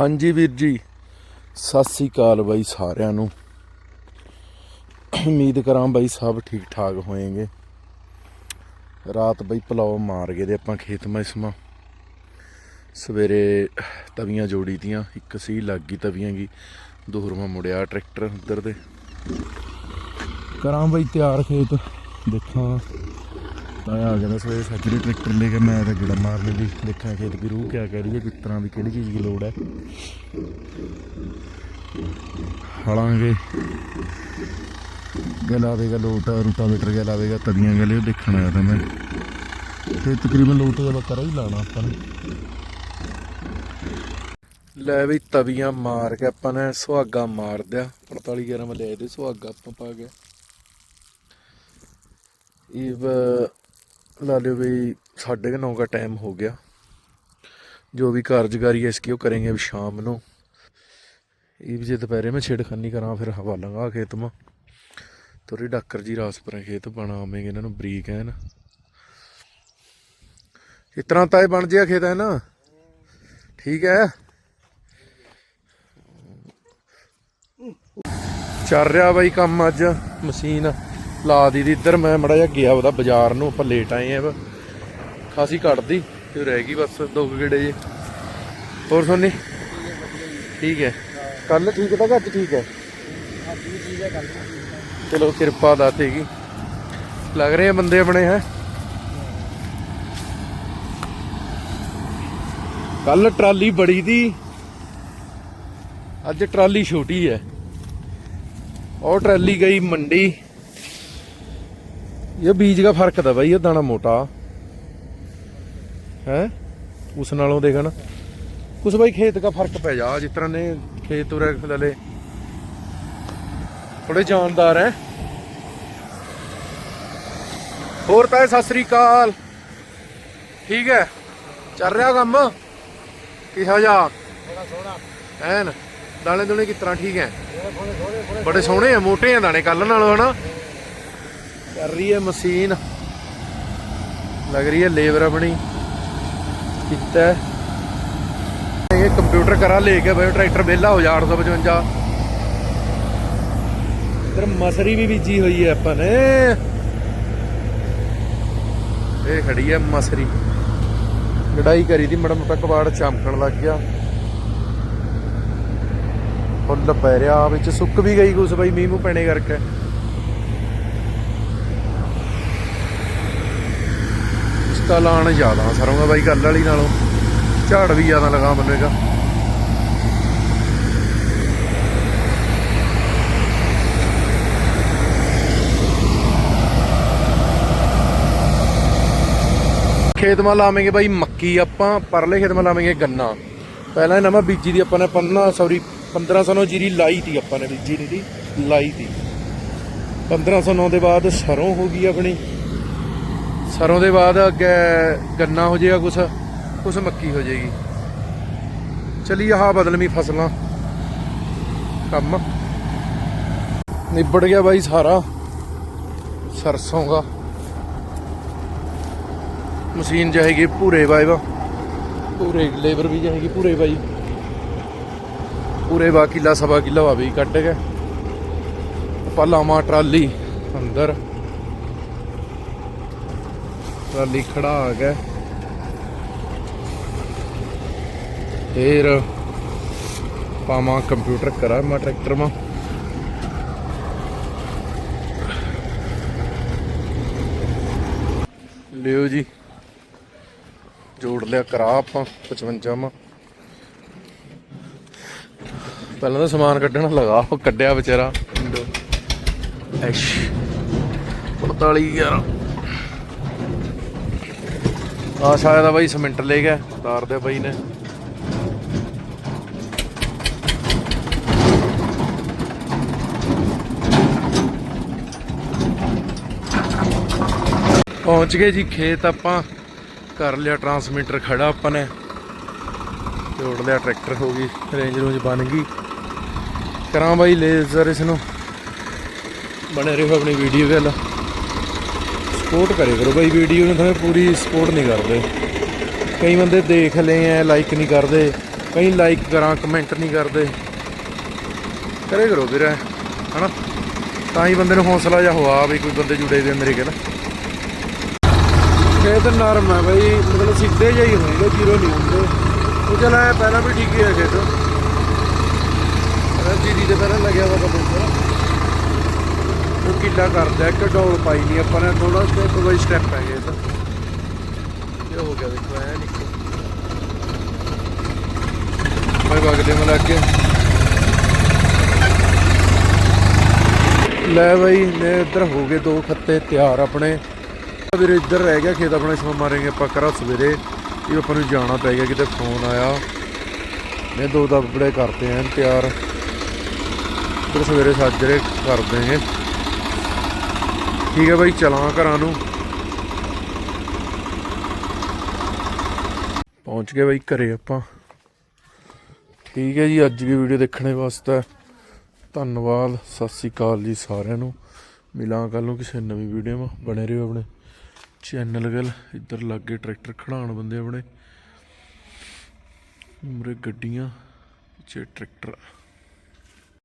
ਹਾਂਜੀ ਵੀਰ ਜੀ, ਸਤਿ ਸ੍ਰੀ ਅਕਾਲ ਬਾਈ ਸਾਰਿਆਂ ਨੂੰ। ਉਮੀਦ ਕਰਾਂ ਬਾਈ ਸਭ ਠੀਕ ਠਾਕ ਹੋਏਗੇ। ਰਾਤ ਬਾਈ ਪਲਾਉ ਮਾਰ ਗਏ ਦੇ ਆਪਾਂ ਖੇਤ ਮੈਸਮਾ। ਸਵੇਰੇ ਤਵੀਆਂ ਜੋੜੀ ਦੀਆਂ, ਇੱਕ ਸੀ ਲੱਗ ਗਈ ਤਵੀਆਂ ਕੀ ਦੂਰੋਂ ਮੁੜਿਆ ਟਰੈਕਟਰ ਉਧਰ ਦੇ। ਕਰਾਂ ਬਾਈ ਤਿਆਰ ਖੇਤ, ਦੇਖਾਂ। ਤਾਂ ਆ ਗਿਆ ਸਵੇਰੇ ਸੱਜਰੇ ਟਰੈਕਟਰ ਲੈ ਕੇ ਮੈਂ ਤਾਂ ਗਿੜਾ ਮਾਰਨੇ ਲਈ ਦੇਖਾਂ ਖੇਤ ਦੀ ਰੂਹ ਕਿਆ ਕਹਿ ਰਹੀ ਹੈ ਕਿਸ ਤਰ੍ਹਾਂ ਦੀ ਕਿਹੜੀ ਚੀਜ਼ ਦੀ ਲੋੜ ਹੈ। ਹਲਾਂਗੇ ਗਲਾਵੇਗਾ ਲੋਟ ਰੂਟਾਵੇਟਰ ਗਲਾਵੇਗਾ ਤਵੀਆਂ ਗਲੇ ਦੇਖਣ ਆਇਆ ਤਾਂ ਮੈਂ। ਤੇ ਤਕਰੀਬਨ ਲੋਟ ਦਾ ਕਰਾ ਹੀ ਲਾਣਾ ਆਪਾਂ ਨੇ। ਲੈ ਵੀ ਤਵੀਆਂ ਮਾਰ ਕੇ ਆਪਾਂ ਨੇ ਸੁਹਾਗਾ ਮਾਰ ਦਿਆ। 45 ਗ੍ਰਾਮ ਲੈ ਦੇ ਸੁਹਾਗਾ ਆਪਾਂ ਪਾ ਗਿਆ। ਇਹ ला लो भाई साढ़े के नौ का टाइम हो गया जो भी कारजगारी है इसकी वो करेंगे अब शाम को ये भी जे दोपहरे में छेड़खानी करा फिर हवा लंगा खेत में थोड़ी डाकर जी रास पर खेत बना आवेंगे इन्होंने बरीक है ना इस तरह ताए बन जिया खेत है ना ठीक है ਚੱਲ ਰਿਹਾ ਬਾਈ ਕੰਮ ਅੱਜ ਮਸ਼ੀਨ ਲਾ ਦੀ ਦੀ। ਇੱਧਰ ਮੈਂ ਮੜਾ ਜਿਹਾ ਗਿਆ ਉਹਦਾ ਬਾਜ਼ਾਰ ਨੂੰ, ਆਪਾਂ ਲੇਟ ਆਏ ਆ, ਖਾਸੀ ਘਟਦੀ ਤੇ ਰਹਿ ਗਈ ਬਸ ਦੋ ਗੇੜੇ ਜੇ। ਹੋਰ ਸੋਨੀ? ਠੀਕ ਹੈ। ਕੱਲ ਠੀਕ ਤਾਂ ਘੱਟ ਠੀਕ ਹੈ। ਚਲੋ ਕਿਰਪਾ ਦਾਤੇਗੀ ਲੱਗ ਰਹੇ ਆ ਬੰਦੇ ਆਪਣੇ, ਹੈ? ਕੱਲ ਟਰਾਲੀ ਬੜੀ ਦੀ। ਅੱਜ ਟਰਾਲੀ ਛੋਟੀ ਹੈ। ਉਹ ਟਰਾਲੀ ਗਈ ਮੰਡੀ। ये बीज का फर्क था भाई ये दाना मोटा है उस नालों देखा ना कुछ भाई खेत का फर्क पै जा जिस तरह ने खेत उरे दले थोड़े जानदार हैं ਹੋਰ ਤਾਂ ਸਤਿ ਸ੍ਰੀ ਅਕਾਲ ਠੀਕ ਹੈ ਚੱਲ ਰਿਹਾ ਕੰਮ ਕਿਹਾ ਜਾ ਬੜਾ ਸੋਹਣਾ ਐਨ ਦਾਣੇ ਦੁਣੇ ਕਿਸ ਤਰ੍ਹਾਂ ਠੀਕ ਹੈ ਬੜੇ ਸੋਹਣੇ ਆ ਮੋਟੇ ਆ ਦਾਣੇ ਕੱਲ ਨਾਲੋਂ ਹਨਾ ਕਰ ਰਹੀ ਹੈ ਮਸ਼ੀਨ। ਲੱਗ ਰਹੀ ਹੈ ਲੇਬਰ ਆਪਣੀ। ਕੀਤਾ ਇਹ ਕੰਪਿਊਟਰ ਕਰਾ ਲੈ ਕੇ ਬਈ ਟਰੈਕਟਰ ਵਿਹਲਾ ਹੋ ਜਾ 855 ਇਧਰ ਮਸਰੀ ਵੀ ਬੀਜੀ ਹੋਈ ਹੈ ਆਪਾਂ ਨੇ। ਇਹ ਖੜੀ ਹੈ ਮਸਰੀ। ਲੜਾਈ ਕਰੀ ਦੀ ਮੜਾ ਮੋਟਾ ਕਬਾੜ ਚਮਕਣ ਲੱਗ ਗਿਆ। ਫੁੱਲ ਪੈ ਰਿਹਾ ਵਿੱਚ ਸੁੱਕ ਵੀ ਗਈ ਕੁਸ ਬਈ ਮੀਂਹ ਮੂੰਹ ਪੈਣੇ ਕਰਕੇ। ਤਾਂ ਲਾਣ ਜ਼ਿਆਦਾ ਸਰੋਂਗਾ ਬਾਈ ਗੱਲ ਵਾਲੀ ਨਾਲੋਂ। ਝਾੜ ਵੀ ਜ਼ਿਆਦਾ ਲਗਾ ਮੰਨੇਗਾ ਖੇਤ ਮਾ ਲਾਵਾਂਗੇ ਬਾਈ ਮੱਕੀ ਆਪਾਂ, ਪਰਲੇ ਖੇਤ ਮਾ ਲਾਵਾਂਗੇ ਗੰਨਾ। ਪਹਿਲਾਂ ਨਵਾਂ ਬੀਜੀ ਦੀ ਆਪਾਂ ਨੇ 15 ਸੌਰੀ 1509 ਜੀਰੀ ਲਾਈ ਤੀ ਆਪਾਂ ਨੇ ਬੀਜੀ ਨਹੀਂ ਦੀ ਲਾਈ ਤੀ। 1509 ਦੇ ਬਾਅਦ ਸਰੋਂ ਹੋ ਗਈ ਆਪਣੀ। ਸਰੋਂ ਦੇ ਬਾਅਦ ਅੱਗੇ ਗੰਨਾ ਹੋ ਜਾਏਗਾ ਕੁਛ ਕੁਛ ਮੱਕੀ ਹੋ ਜਾਏਗੀ। ਚਲੀ ਆਹ ਬਦਲਵੀਂ ਫਸਲਾਂ। ਕੰਮ। ਨਿਬੜ ਗਿਆ ਬਾਈ ਸਾਰਾ। ਸਰਸੋਂ ਦਾ। ਮਸ਼ੀਨ ਜਾਏਗੀ ਪੂਰੇ ਬਾਈ ਵਾ ਪੂਰੇ ਲੇਬਰ ਵੀ ਜਾਏਗੀ ਪੂਰੇ ਬਾਈ ਪੂਰੇ ਬਾ ਕਿੱਲਾ, ਸਵਾ ਕਿੱਲਾ ਵਾ ਵੀ ਕੱਟ ਕੇ। ਆਪਾਂ ਲਾਵਾਂ ਟਰਾਲੀ ਅੰਦਰ। ਟਰਾਲੀ ਖੜਾ ਆ ਗਿਆ। ਫੇਰ ਪਾਵਾਂ ਕੰਪਿਊਟਰ ਕਰਾਂ ਮੈਂ ਟਰੈਕਟਰ ਮਾ ਲਿਓ ਜੀ, ਜੋੜ ਲਿਆ ਕਰਾ ਆਪਾਂ 55 ਮਾ ਪਹਿਲਾਂ ਤਾਂ ਸਮਾਨ ਕੱਢਣਾ ਲਗਾ, ਉਹ ਕੱਢਿਆ ਵਿਚਾਰਾ। ਇੰਡੋ ਐਸ਼ 45 ਯਾਰ ਆ ਸ਼ਾਇਦ ਆ ਬਾਈ ਸਿਮੈਂਟ ਲੈ ਗਿਆ ਤਾਰ ਦੇ ਬਾਈ ਨੇ। ਪਹੁੰਚ ਗਏ ਜੀ ਖੇਤ ਆਪਾਂ, ਕਰ ਲਿਆ ਟਰਾਂਸਮਿਟਰ ਖੜਾ ਆਪਾਂ ਨੇ। ਜੋੜ ਲਿਆ ਟਰੈਕਟਰ ਹੋ ਗਈ, ਰੇਂਜ ਰੂੰਜ ਬਣ ਗਈ। ਕਰਾਂ ਬਾਈ ਲੇਜ਼ਰ ਇਸ ਨੂੰ ਬਣੇ ਰਹੋ ਆਪਣੀ ਵੀਡੀਓ ਗੱਲ ਸਪੋਰਟ ਕਰੇ ਕਰੋ ਬਾਈ ਵੀਡੀਓ ਨੂੰ ਤਾਂ ਪੂਰੀ ਸਪੋਰਟ ਨਹੀਂ ਕਰਦੇ। ਕਈ ਬੰਦੇ ਦੇਖ ਲਏ ਐ ਲਾਈਕ ਨਹੀਂ ਕਰਦੇ ਕਈ ਲਾਈਕ ਕਰਾਂ ਕਮੈਂਟ ਨਹੀਂ ਕਰਦੇ। ਕਰੇ ਕਰੋ ਵੀਰ ਐਂ, ਹਨਾ? ਤਾਂ ਹੀ ਬੰਦੇ ਨੂੰ ਹੌਸਲਾ ਜਿਹਾ ਹੋਆ ਵੀ ਕੋਈ ਬੰਦੇ ਜੁੜੇ ਵੇ ਮੇਰੇ ਕੋਲ ਖੇਤ ਨਰਮ ਹੈ ਬਈ ਮਤਲਬ ਸਿੱਧੇ ਜਿਹੇ ਹੋਣਗੇ ਜ਼ੀਰੋ ਨਹੀਂ ਹੁੰਦੇ। ਉਹ ਚਲ ਪਹਿਲਾਂ ਵੀ ਠੀਕ ਹੀ ਹੈ ਖੇਤ। ਅਰੇ ਜੀਰੀ ਦੇ ਪਹਿਲਾਂ ਲੱਗਿਆ ਵਾ ਬੰਦੇ ਦਾ ਉਹ ਕਰਦਾ, ਇੱਕ ਡੋਲ ਪਾਈ ਨਹੀਂ ਆਪਾਂ ਨੇ ਥੋੜਾ ਸਟੈਪ ਬਾਈ ਸਟੈਪ ਪੈ ਗਿਆ ਇਹ ਇਹ ਹੋ ਗਿਆ ਦੇਖੋ, ਐ ਨਿਕਲ ਮੈਂ ਵਗਦੇ ਮੈਂ ਲੱਗ ਗਿਆ ਲੈ ਬਈ, ਨੇ ਇੱਧਰ ਹੋ ਗਏ ਦੋ ਖੱਤੇ ਤਿਆਰ ਆਪਣੇ। ਵੀਰ, ਇੱਧਰ ਰਹਿ ਗਿਆ ਖੇਤ ਆਪਣਾ, ਸ਼ਾਮ ਮਾਰਾਂਗੇ ਆਪਾਂ ਕਰਾ ਸਵੇਰੇ। ਇਹ ਆਪਾਂ ਨੂੰ ਜਾਣਾ ਪੈ ਗਿਆ, ਕਿਤੇ ਫੋਨ ਆਇਆ। ਨੇ ਦੋ ਦਬੜੇ ਕਰਤੇ ਆਂ ਤਿਆਰ। ਫਿਰ ਸਵੇਰੇ ਸਾਜਰੇ ਕਰ ਦੇਂਗੇ ਠੀਕ ਹੈ ਬਾਈ ਚਲਾਂ ਘਰਾਂ ਨੂੰ। ਪਹੁੰਚ ਗਏ ਬਾਈ ਘਰੇ ਆਪਾਂ। ਠੀਕ ਹੈ ਜੀ, ਅੱਜ ਦੀ ਵੀਡੀਓ ਦੇਖਣੇ ਵਾਸਤੇ। ਧੰਨਵਾਦ, ਸਤਿ ਸ੍ਰੀ ਅਕਾਲ ਜੀ ਸਾਰਿਆਂ ਨੂੰ। ਮਿਲਾਂ ਕੱਲ ਨੂੰ ਕਿਸੇ ਨਵੀਂ ਵੀਡੀਓ ਮਾ। ਬਣੇ ਰਹੋ ਆਪਣੇ ਚੈਨਲ ਗੱਲ ਇੱਧਰ ਲੱਗੇ ਟਰੈਕਟਰ ਖੜਾਉਣ ਬੰਦੇ ਆਪਣੇ। ਮੂਰੇ ਗੱਡੀਆਂ, ਪਿੱਛੇ ਟਰੈਕਟਰ।